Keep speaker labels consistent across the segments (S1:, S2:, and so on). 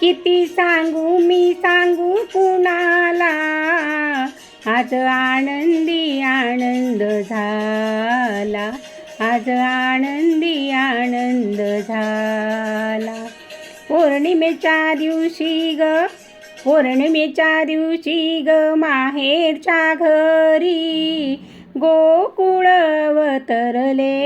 S1: किती सांगू मी सांगू कुणाला? आज आनंदी आनंद झाला. आज आनंदी आनंद झाला. पौर्णिमेच्या दिवशी ग पौर्णिमेच्या दिवशी ग माहेरच्या घरी गोकुळ अवतरले.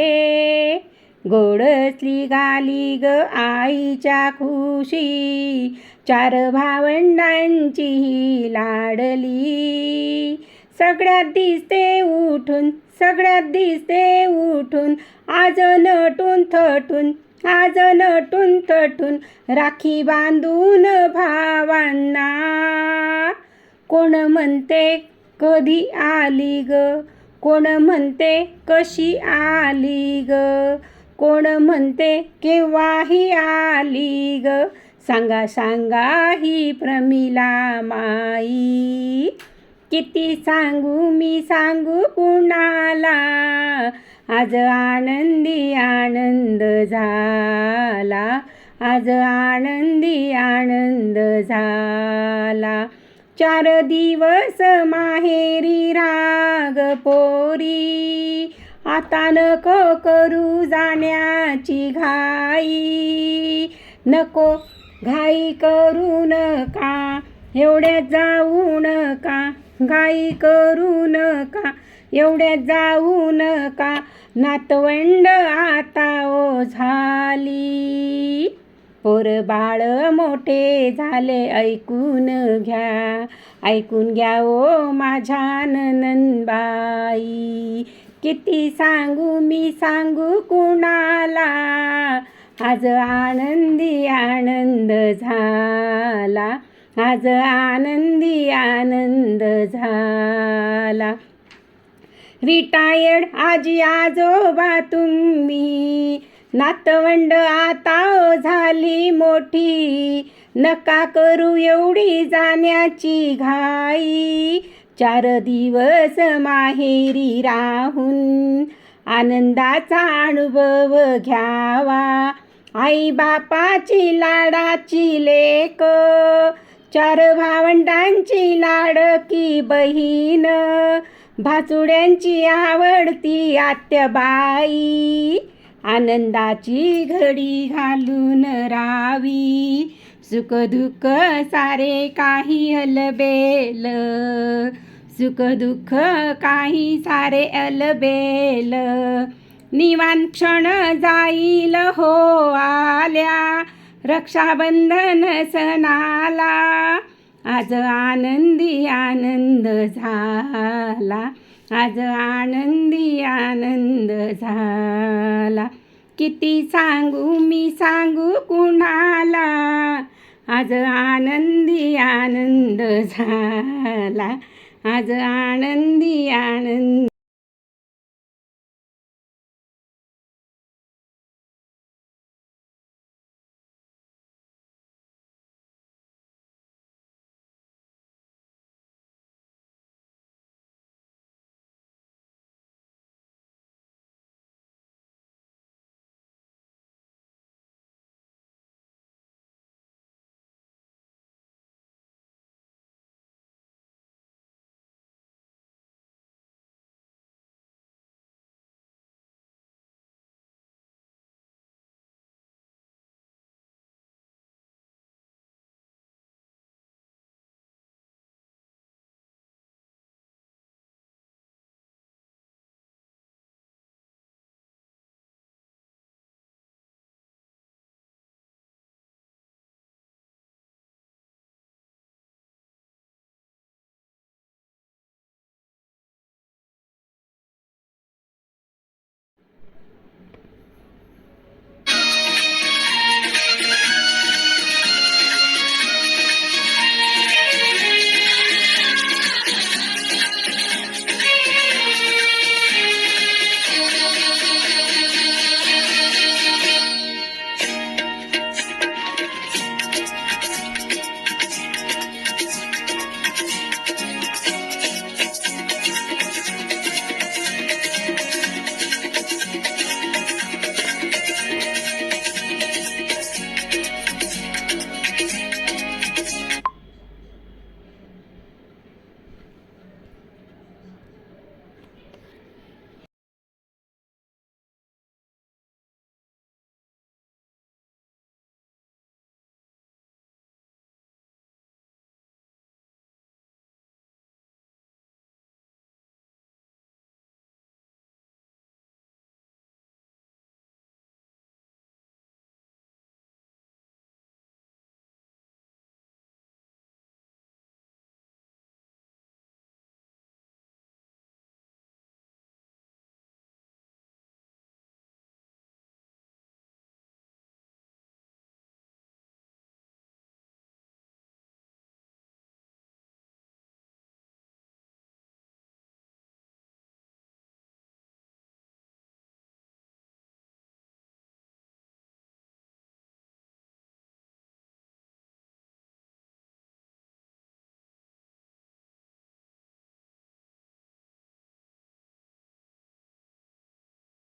S1: गोडसली गाली ग आईच्या खुशी. चार भावंडांची ही लाडली. सगळ्यात दिसते उठून सगळ्यात दिसते उठून आज नटून थटून आज नटून थटून राखी बांधून भावांना. कोण म्हणते कधी आली ग? कोण म्हणते कशी आली ग? कोण म्हणते केव्हाही आली ग? सांगा सांगा ही प्रमिला माई. किती सांगू मी सांगू कुणाला? आज आनंदी आनंद झाला. आज आनंदी आनंद झाला. चार दिवस माहेरी राग पोरी. आता नको करू जाण्याची घाई. नको घाई करू नका एवढ्या जाऊ नका. घाई करू नका एवढ्यात जाऊ नका. नातवंड आता ओ झाली. पोर बाळ मोठे झाले ऐकून घ्या. ऐकून घ्या ओ माझ्या ननंदबाई किती सांगू मी सांगू कुणाला? आज आनंदी आनंद झाला. आज आनंदी आनंद झाला. रिटायर्ड आजी आजोबा तुम्ही. नातवंड आता झाली मोठी. नका करू एवढी जाण्याची घाई. चार दिवस माहेरी राहून आनंदाचा अनुभव घ्यावा. आई बापाची लाडाची लेक चार भावंडांची लाडकी बहीण भाचुड्यांची आवडती आत्याबाई आनंदाची घडी घालून रावी सुख दुःख सारे काही अलबेल सुख दुःख काही सारे अलबेल. निवान क्षण जाईल हो आल्या. रक्षाबंधन सणाला. आज आनंदी आनंद झाला. आज आनंदी आनंद झाला. किती सांगू मी सांगू कुणाला? आज आनंदी आनंद झाला. आज आनंदी आनंद